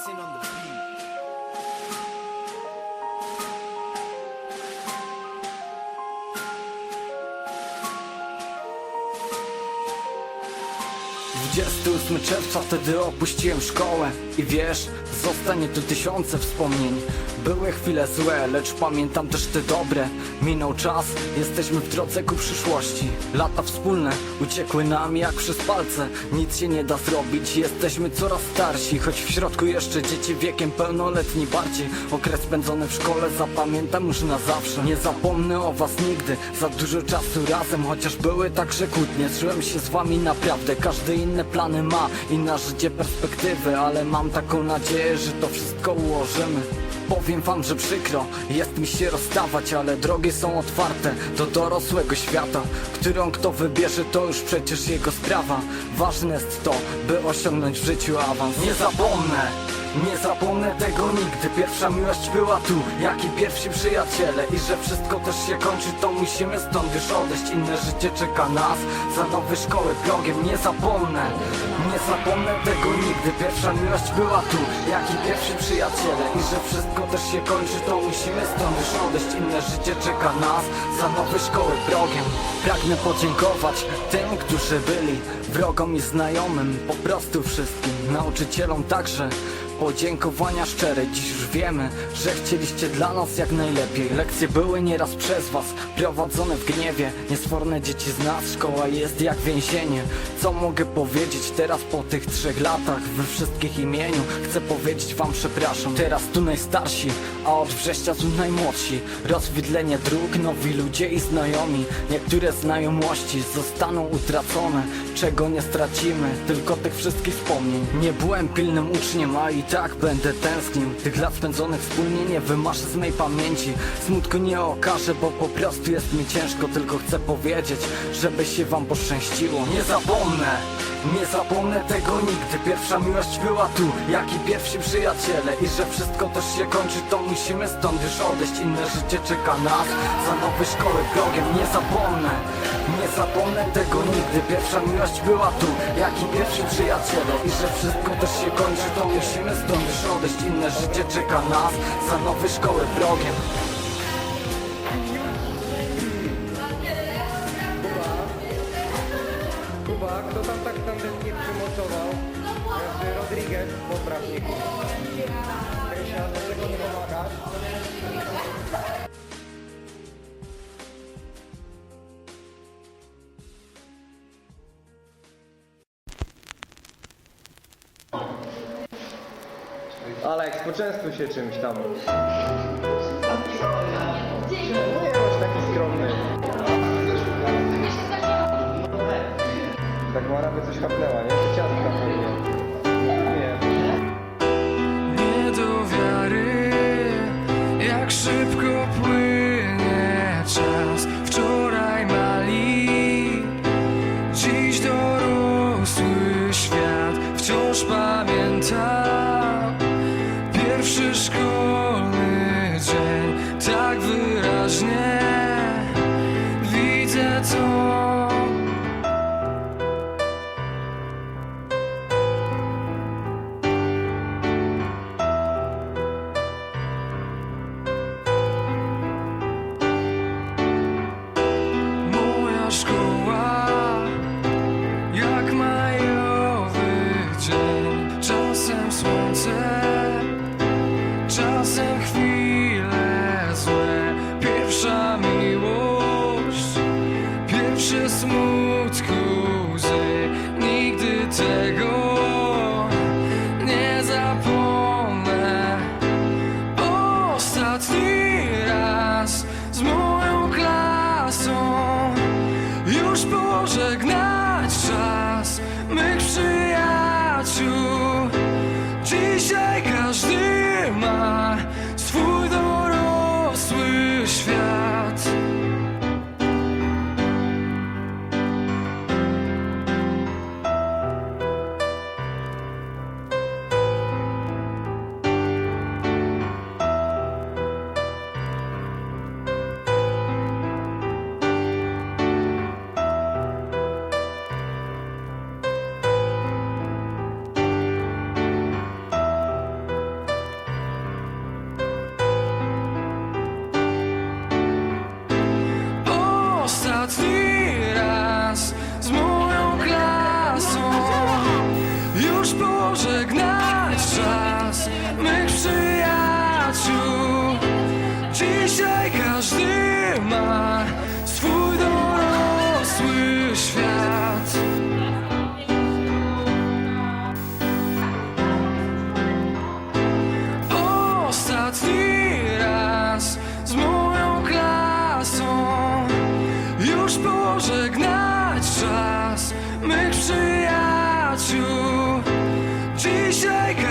dancing on the 28 czerwca wtedy opuściłem szkołę. I wiesz, zostanie tu tysiące wspomnień. Były chwile złe, lecz pamiętam też te dobre. Minął czas, jesteśmy w drodze ku przyszłości. Lata wspólne uciekły nam jak przez palce. Nic się nie da zrobić, jesteśmy coraz starsi. Choć w środku jeszcze dzieci wiekiem pełnoletni bardziej. Okres spędzony w szkole zapamiętam już na zawsze. Nie zapomnę o was nigdy, za dużo czasu razem. Chociaż były także kłótnie, czułem się z wami naprawdę. Każdy inne plany ma i na życie perspektywy Ale mam taką nadzieję, że to wszystko ułożymy. Powiem wam, że przykro, jest mi się rozstawać, ale drogi są otwarte do dorosłego świata Którą kto wybierze, to już przecież jego sprawa. Ważne jest to, by osiągnąć w życiu awans. Nie zapomnę, nie zapomnę tego nigdy. Pierwsza miłość była tu, jak i pierwsi przyjaciele. I że wszystko też się kończy, to musimy stąd już odejść. Inne życie czeka nas, za nowe szkoły progiem. Nie zapomnę, nie zapomnę tego nigdy. Pierwsza miłość była tu, jak i pierwsi przyjaciele. I że wszystko też się kończy, to musimy stąd już odejść. Inne życie czeka nas, za nowe szkoły progiem. Pragnę podziękować tym, którzy byli Wrogom i znajomym, po prostu wszystkim. Nauczycielom także Podziękowania szczere, dziś już wiemy, że chcieliście dla nas jak najlepiej. Lekcje były nieraz przez was, prowadzone w gniewie. Niesforne dzieci z nas, szkoła jest jak więzienie. Co mogę powiedzieć teraz po tych trzech latach? We wszystkich imieniu chcę powiedzieć wam przepraszam. Teraz tu najstarsi, a od września tu najmłodsi. Rozwidlenie dróg, nowi ludzie i znajomi. Niektóre znajomości zostaną utracone. Czego nie stracimy, tylko tych wszystkich wspomnień. Nie byłem pilnym uczniem, a i tak będę tęsknił Tych lat spędzonych wspólnie nie wymaszę z mej pamięci. Smutku nie okażę, bo po prostu jest mi ciężko Tylko chcę powiedzieć, żeby się wam poszczęściło. Nie zapomnę, nie zapomnę tego nigdy. Pierwsza miłość była tu, jak i pierwsi przyjaciele. I że wszystko też się kończy, to musimy stąd już odejść. Inne życie czeka nas, za nowe szkoły progiem Nie zapomnę, nie zapomnę tego nigdy. Pierwsza miłość była tu, jak i pierwsi przyjaciele. I że wszystko też się kończy, to musimy stąd już odejść Inne życie czeka nas, za nowe szkoły progiem Aleks, poczęstuj się czymś tam. Nie bądź taki skromny. Tak Mara by coś chapnęła, nie? Czy pewnie? Nie. Nie do wiary, jak szybko płynie smooth. now to dzisiaj